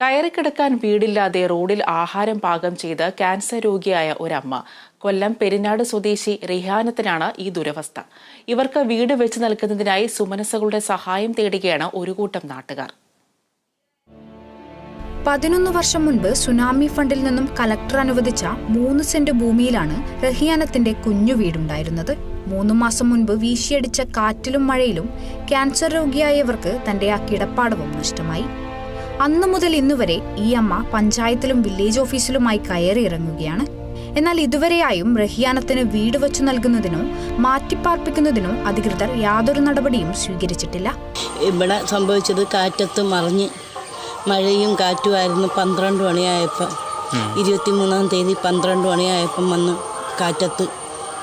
കയറിക്കിടക്കാൻ വീടില്ലാതെ റോഡിൽ ആഹാരം പാകം ചെയ്ത് ക്യാൻസർ രോഗിയായ ഒരമ്മ. കൊല്ലം പെരിനാട് സ്വദേശി റിഹാനത്തിനാണ് ഈ ദുരവസ്ഥ. ഇവർക്ക് വീട് വെച്ച് നൽകുന്നതിനായി സുമനസ്സുകളുടെ സഹായം തേടുകയാണ് ഒരു കൂട്ടം നാട്ടുകാർ. പതിനൊന്ന് വർഷം മുൻപ് സുനാമി ഫണ്ടിൽ നിന്നും കലക്ടർ അനുവദിച്ച മൂന്ന് സെന്റ് ഭൂമിയിലാണ് റഹിയാനത്തിന്റെ കുഞ്ഞു വീടുണ്ടായിരുന്നത്. മൂന്ന് മാസം മുൻപ് വീശിയടിച്ച കാറ്റിലും മഴയിലും ക്യാൻസർ രോഗിയായവർക്ക് തന്റെ ആ കിടപ്പാടവും നഷ്ടമായി. അന്നു മുതൽ ഇന്നുവരെ ഈ അമ്മ പഞ്ചായത്തിലും വില്ലേജ് ഓഫീസിലുമായി കയറി ഇറങ്ങുകയാണ്. എന്നാൽ ഇതുവരെയായും റഹിയാനത്തിന് വീട് വച്ചു നൽകുന്നതിനോ മാറ്റിപ്പാർപ്പിക്കുന്നതിനോ അധികൃതർ യാതൊരു നടപടിയും സ്വീകരിച്ചിട്ടില്ല. ഇവിടെ സംഭവിച്ചത് കാറ്റത്ത് മറിഞ്ഞ് മഴയും കാറ്റുമായിരുന്നു പന്ത്രണ്ട് മണിയായപ്പോൾ ഇരുപത്തിമൂന്നാം തീയതി പന്ത്രണ്ട് മണിയായപ്പം വന്ന് കാറ്റത്ത്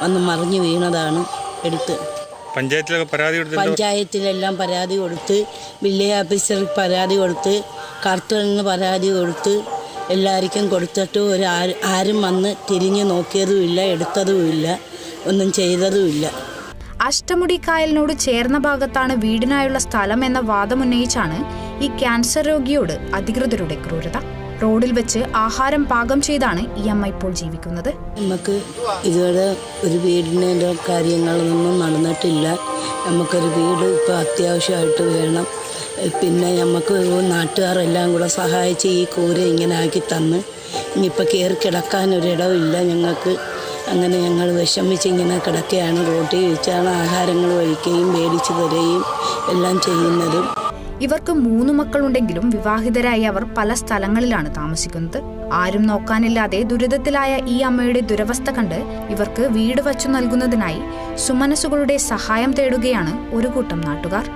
വന്ന് മറിഞ്ഞ് വീണതാണ് എടുത്ത്. പഞ്ചായത്തിലൊക്കെ പരാതി കൊടുത്തിട്ട് പഞ്ചായത്തിലെല്ലാം പരാതി കൊടുത്ത് വില്ലേജ് ഓഫീസറിൽ പരാതി കൊടുത്ത് കർത്തലിന് പരാതി കൊടുത്ത് എല്ലാവർക്കും കൊടുത്തിട്ട് ഒരു ആരും വന്ന് തിരിഞ്ഞു നോക്കിയതുമില്ല എടുത്തതുമില്ല ഒന്നും ചെയ്തതുമില്ല. അഷ്ടമുടി കായലിനോട് ചേർന്ന ഭാഗത്താണ് വീടിനായുള്ള സ്ഥലം എന്ന വാദമുന്നയിച്ചാണ് ഈ ക്യാൻസർ രോഗിയോട് അധികൃതരുടെ ക്രൂരത. റോഡിൽ വെച്ച് ആഹാരം പാകം ചെയ്താണ് ഈ അമ്മ ഇപ്പോൾ ജീവിക്കുന്നത്. നമുക്ക് ഇതുവരെ ഒരു വീടിന്റെ കാര്യങ്ങളൊന്നും നടന്നിട്ടില്ല. നമുക്കൊരു വീട് ഇപ്പോൾ അത്യാവശ്യമായിട്ട് വേണം. പിന്നെ നമുക്ക് നാട്ടുകാരെല്ലാം കൂടെ സഹായിച്ച് ഈ കൂര ഇങ്ങനെ ആക്കി തന്ന്. ഇനിയിപ്പോൾ കയറി കിടക്കാനൊരിടമില്ല ഞങ്ങൾക്ക്. അങ്ങനെ ഞങ്ങൾ വിഷമിച്ച് ഇങ്ങനെ കിടക്കുകയാണ്. റോട്ടിൽ വെച്ചാണ് ആഹാരങ്ങൾ കഴിക്കുകയും മേടിച്ച് തരികയും എല്ലാം ചെയ്യുന്നതും. ഇവർക്ക് മൂന്ന് മക്കളുണ്ടെങ്കിലും വിവാഹിതരായി അവർ പല സ്ഥലങ്ങളിലാണ് താമസിക്കുന്നത്. ആരും നോക്കാനില്ലാതെ ദുരിതത്തിലായ ഈ അമ്മയുടെ ദുരവസ്ഥ കണ്ട് ഇവർക്ക് വീട് വച്ചു നൽകുന്നതിനായി സുമനസുകളുടെ സഹായം തേടുകയാണ് ഒരു കൂട്ടം നാട്ടുകാർ.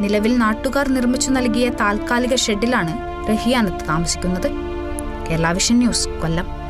നിലവിൽ നാട്ടുകാർ നിർമ്മിച്ചു നൽകിയ താൽക്കാലിക ഷെഡിലാണ് റഹിയാനത്ത് താമസിക്കുന്നത്. Kerala vision news Kollam.